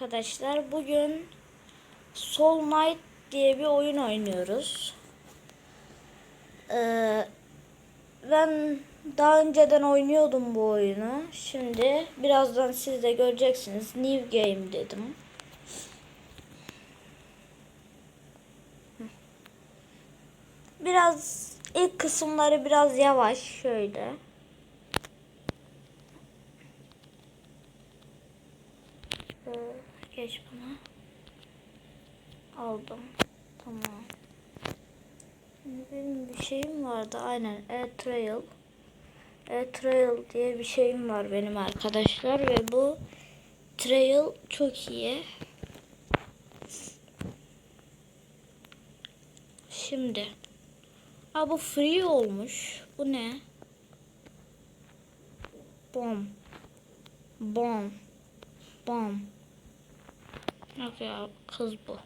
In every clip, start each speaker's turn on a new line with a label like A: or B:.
A: arkadaşlar. Bugün Soul Knight diye bir oyun oynuyoruz. Ee, ben daha önceden oynuyordum bu oyunu. Şimdi birazdan siz de göreceksiniz. New Game dedim. Biraz ilk kısımları biraz yavaş şöyle. Ee, Geç buna. Aldım. Tamam. Benim bir şeyim vardı. Aynen. E-Trail. E-Trail diye bir şeyim var benim arkadaşlar. Ve bu Trail çok iyi. Şimdi. Aa bu free olmuş. Bu ne? Bom. Bom. Bom. Yok ya kız bu.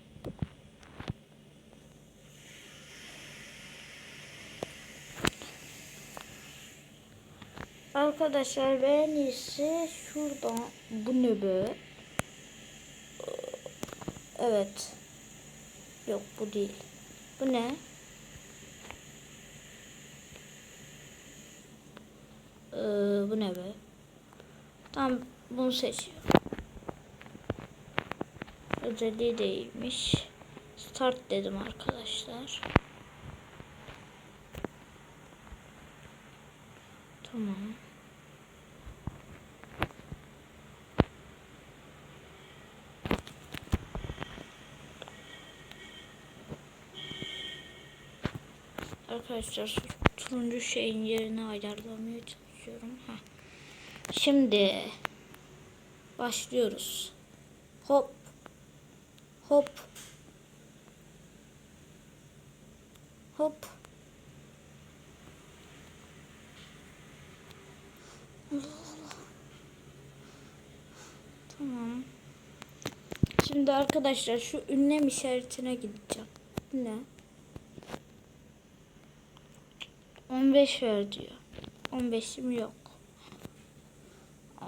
A: Arkadaşlar ben en iyisi şuradan bu ne be? Evet. Yok bu değil. Bu ne? Ee, bu ne be? Tamam bunu seçiyorum. Özelliği değilmiş. Start dedim arkadaşlar. Tamam. Arkadaşlar turuncu şeyin yerini ayarlamaya çalışıyorum. Heh. Şimdi başlıyoruz. Hop. Hop. Hop. Tamam. Şimdi arkadaşlar şu ünlem işaretine gideceğim. Ne? 15 ver diyor. 15'im yok.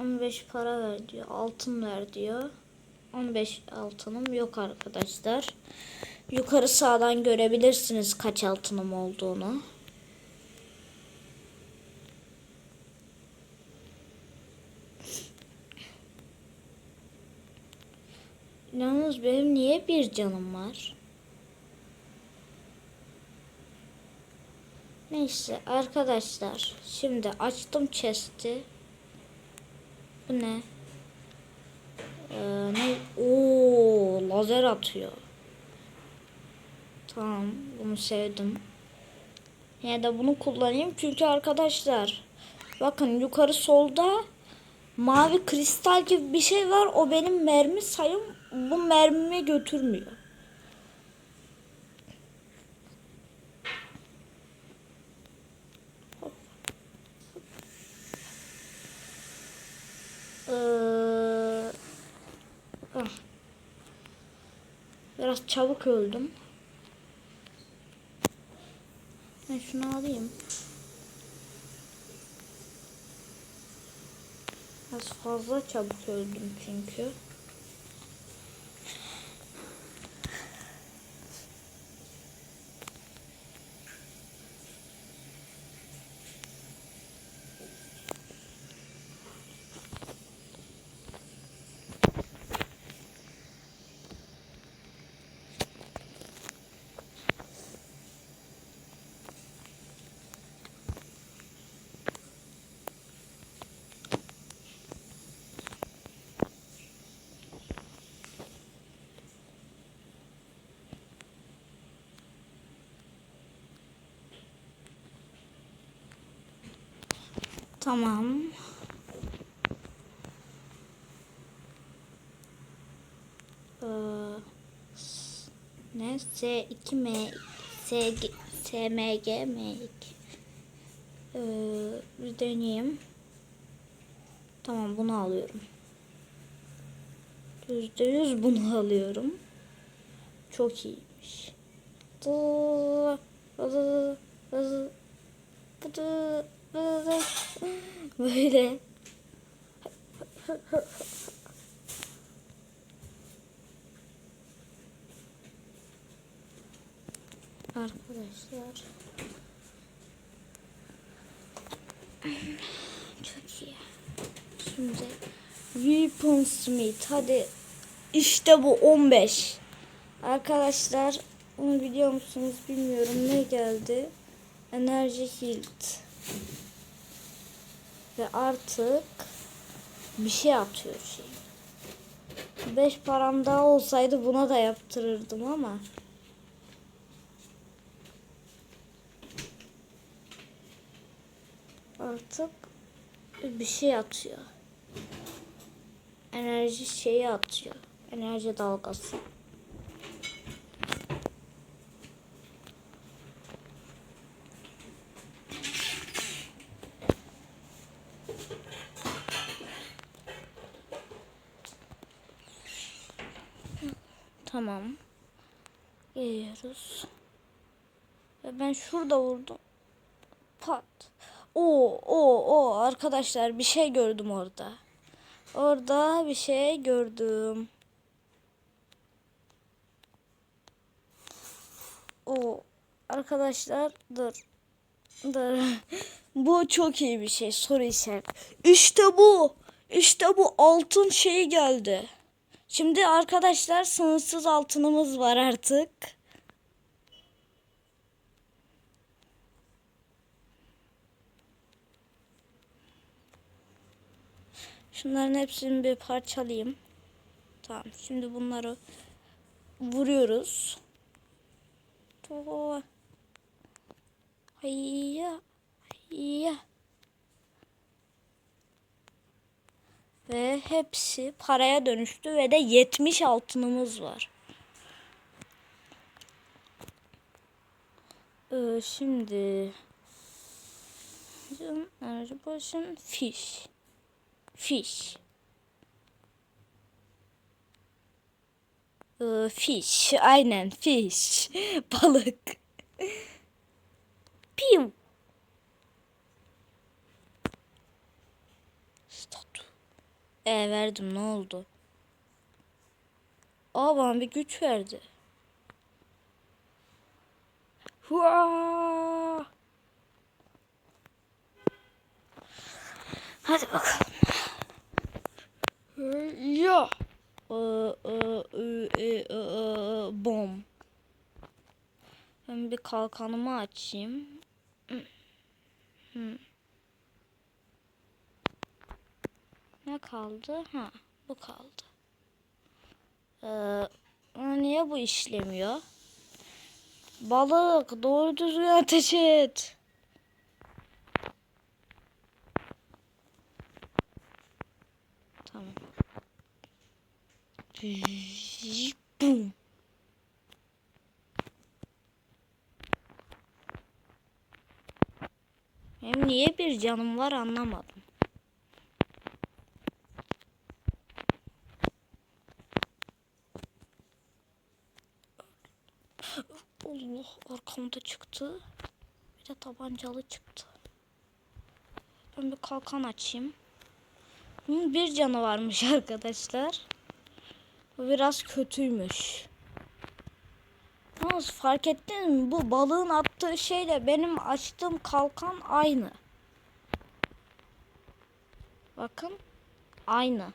A: 15 para ver diyor. Altın ver diyor. 15 altınım yok arkadaşlar. Yukarı sağdan görebilirsiniz kaç altınım olduğunu. Yalnız benim niye bir canım var? Neyse arkadaşlar. Şimdi açtım chest'i. Bu ne? Ee, ne? Oo, lazer atıyor. Tamam, bunu sevdim. Ya da bunu kullanayım çünkü arkadaşlar bakın yukarı solda mavi kristal gibi bir şey var. O benim mermi sayım bu mermimi götürmüyor. Ee, Biraz çabuk öldüm. Ben şunu alayım. Biraz fazla çabuk öldüm çünkü. Tamam. Ee, ne? S2M SG, SMG M2 ee, bir deneyeyim. Tamam bunu alıyorum. Yüzde yüz bunu alıyorum. Çok iyiymiş. Dı- dı- dı- dı- dı- Böyle. Arkadaşlar. Çok iyi. Şimdi Weapon Smith. Hadi işte bu 15. Arkadaşlar onu biliyor musunuz bilmiyorum ne geldi. Enerji Hilt. Ve artık bir şey atıyor şey. 5 param daha olsaydı buna da yaptırırdım ama. Artık bir şey atıyor. Enerji şeyi atıyor. Enerji dalgası. Tamam. Geliyoruz. Ve ben şurada vurdum. Pat. Oo, o, o arkadaşlar bir şey gördüm orada. Orada bir şey gördüm. O arkadaşlar dur. Dur. bu çok iyi bir şey. Soru işareti. İşte bu. İşte bu altın şeyi geldi. Şimdi arkadaşlar sınırsız altınımız var artık. Şunların hepsini bir parçalayayım. Tamam. Şimdi bunları vuruyoruz. Hayya. Hayya. Ve hepsi paraya dönüştü ve de 70 altınımız var. Ee, şimdi Enerji potion fish. Fish. Ee, fish. Aynen fish. Balık. Piu. E verdim ne oldu? Aa bana bir güç verdi. Hua! Hadi bakalım. Ya. Bom. Ben bir kalkanımı açayım. Hı. Ne kaldı? Ha, bu kaldı. Ee, niye bu işlemiyor? Balık doğru düzgün ateş et. Tamam. Bum. Benim niye bir canım var anlamadım. Allah arkamda çıktı. Bir de tabancalı çıktı. Ben bir kalkan açayım. Bunun bir canı varmış arkadaşlar. Bu biraz kötüymüş. Yalnız fark ettiniz mi? Bu balığın attığı şeyle benim açtığım kalkan aynı. Bakın. Aynı.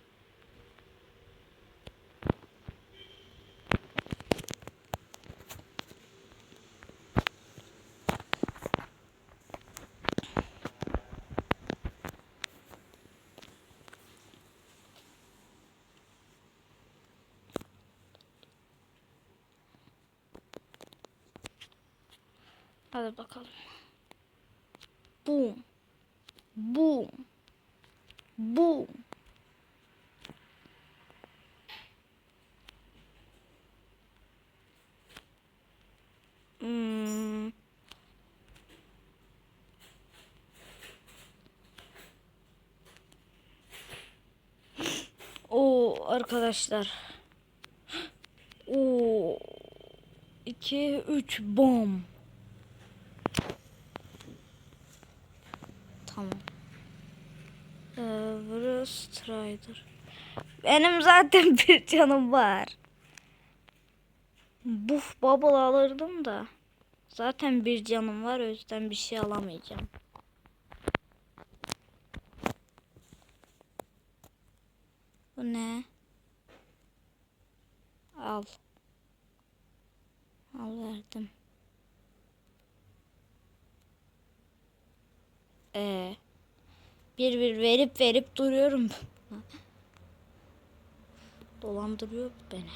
A: Hadi bakalım. Boom. Boom. Boom. Hmm. Oo arkadaşlar. Oo. 2 3 bom. Tamam. Bruce Strider. Benim zaten bir canım var. Buf bubble alırdım da. Zaten bir canım var o yüzden bir şey alamayacağım. Bu ne? Al. Al verdim. Ee, bir bir verip verip duruyorum. Dolandırıyor beni.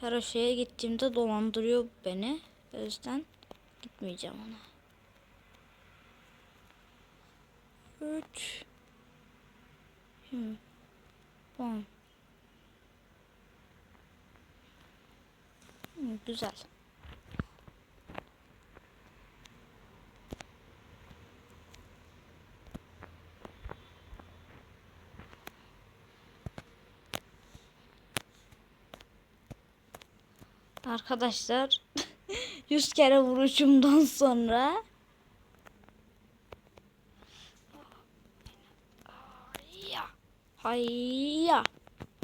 A: Her şeye gittiğimde dolandırıyor beni. O yüzden gitmeyeceğim ona. Üç. Hmm. On. Hmm, güzel. Arkadaşlar 100 kere vuruşumdan sonra Hayya Hayya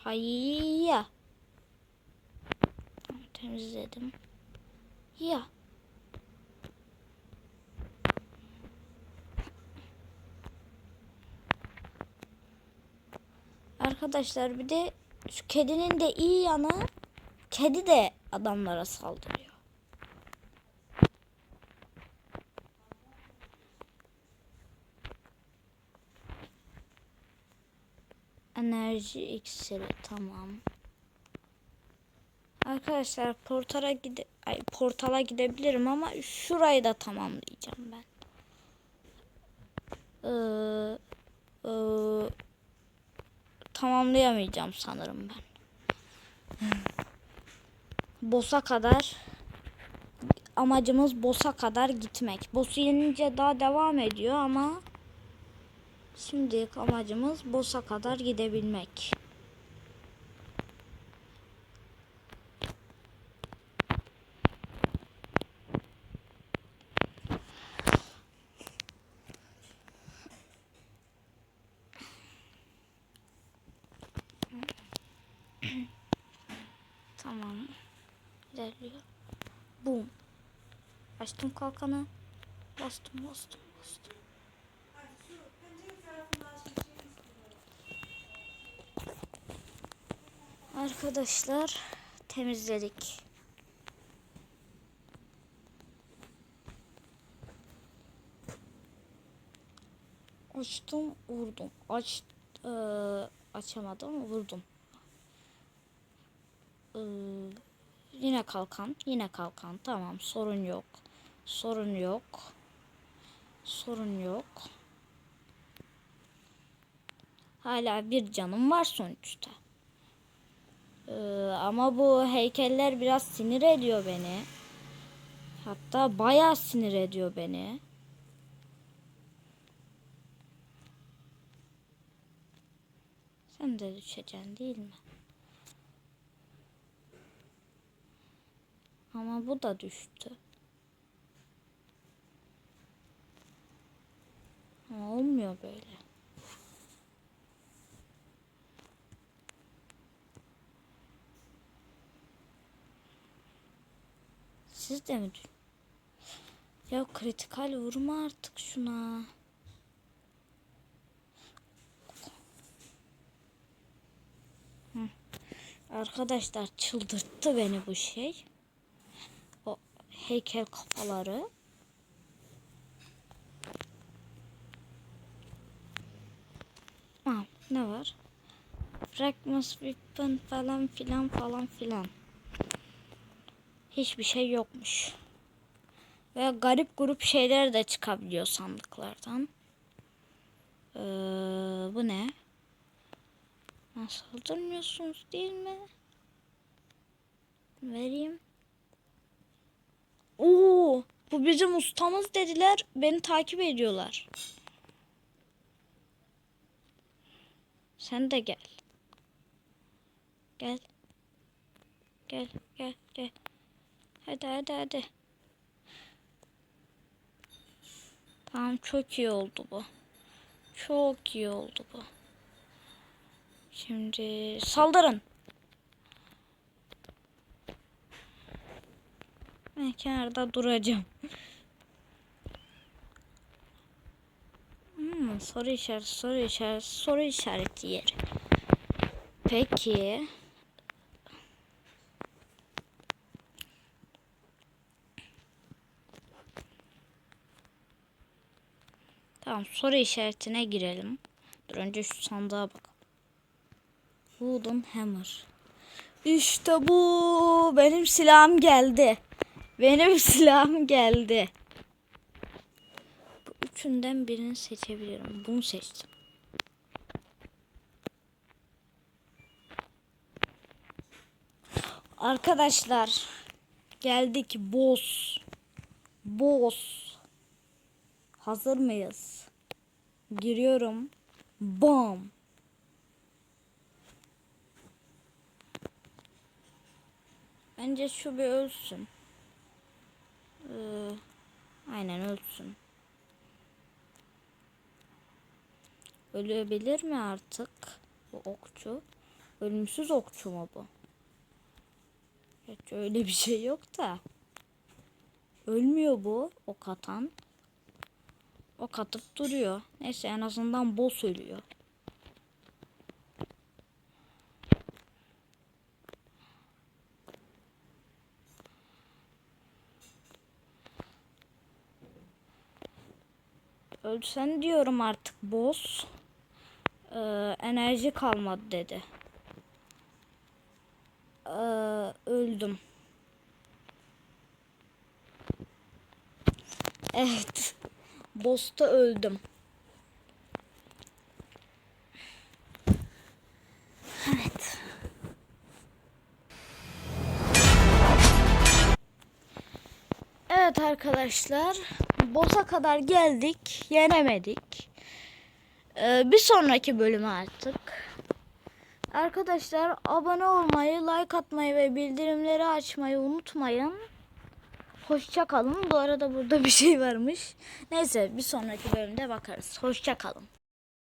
A: Hayya. Temizledim. Ya. Arkadaşlar bir de şu kedinin de iyi yanı kedi de adamlara saldırıyor. Enerji iksiri tamam. Arkadaşlar portala gide ay, portala gidebilirim ama şurayı da tamamlayacağım ben. Ee, e, tamamlayamayacağım sanırım ben. Boss'a kadar amacımız boss'a kadar gitmek. Boss'u yenince daha devam ediyor ama şimdilik amacımız boss'a kadar gidebilmek. Tamam. İlerliyor. Boom. Açtım kalkanı. Bastım bastım bastım. Arkadaşlar temizledik. Açtım vurdum. Aç eee, açamadım vurdum. Eee, yine kalkan, yine kalkan. Tamam, sorun yok. Sorun yok. Sorun yok. Hala bir canım var sonuçta. Eee, ama bu heykeller biraz sinir ediyor beni. Hatta bayağı sinir ediyor beni. Sen de düşeceksin değil mi? Ama bu da düştü. Ama olmuyor böyle. Siz de mi? Ya kritikal vurma artık şuna. Arkadaşlar çıldırttı beni bu şey. Heykel kafaları. Aa, ne var? Fragments weapon falan filan falan filan. Hiçbir şey yokmuş. Ve garip grup şeyler de çıkabiliyor sandıklardan. Ee, bu ne? Nasıl saldırmıyorsunuz değil mi? Vereyim. Oo, bu bizim ustamız dediler. Beni takip ediyorlar. Sen de gel. Gel. Gel, gel, gel. Hadi, hadi, hadi. Tamam, çok iyi oldu bu. Çok iyi oldu bu. Şimdi saldırın. Ben kenarda duracağım. Hmm, soru işareti, soru işareti, soru işareti yeri. Peki. Tamam soru işaretine girelim. Dur önce şu sandığa bakalım. Wooden Hammer. İşte bu. Benim silahım geldi. Benim silahım geldi. Bu üçünden birini seçebilirim. Bunu seçtim. Arkadaşlar geldik boss. Boss. Hazır mıyız? Giriyorum. Bam. Bence şu bir ölsün. Ee, aynen ölsün. Ölebilir mi artık bu okçu? Ölümsüz okçu mu bu? Hiç öyle bir şey yok da. Ölmüyor bu ok atan. Ok atıp duruyor. Neyse en azından boss ölüyor. Ölsen diyorum artık boss. Ee, enerji kalmadı dedi. Ee, öldüm. Evet. Boss'ta öldüm. Evet. Evet arkadaşlar. Boss'a kadar geldik. Yenemedik. Ee, bir sonraki bölüme artık. Arkadaşlar abone olmayı, like atmayı ve bildirimleri açmayı unutmayın. Hoşça kalın. Bu arada burada bir şey varmış. Neyse bir sonraki bölümde bakarız. Hoşça kalın.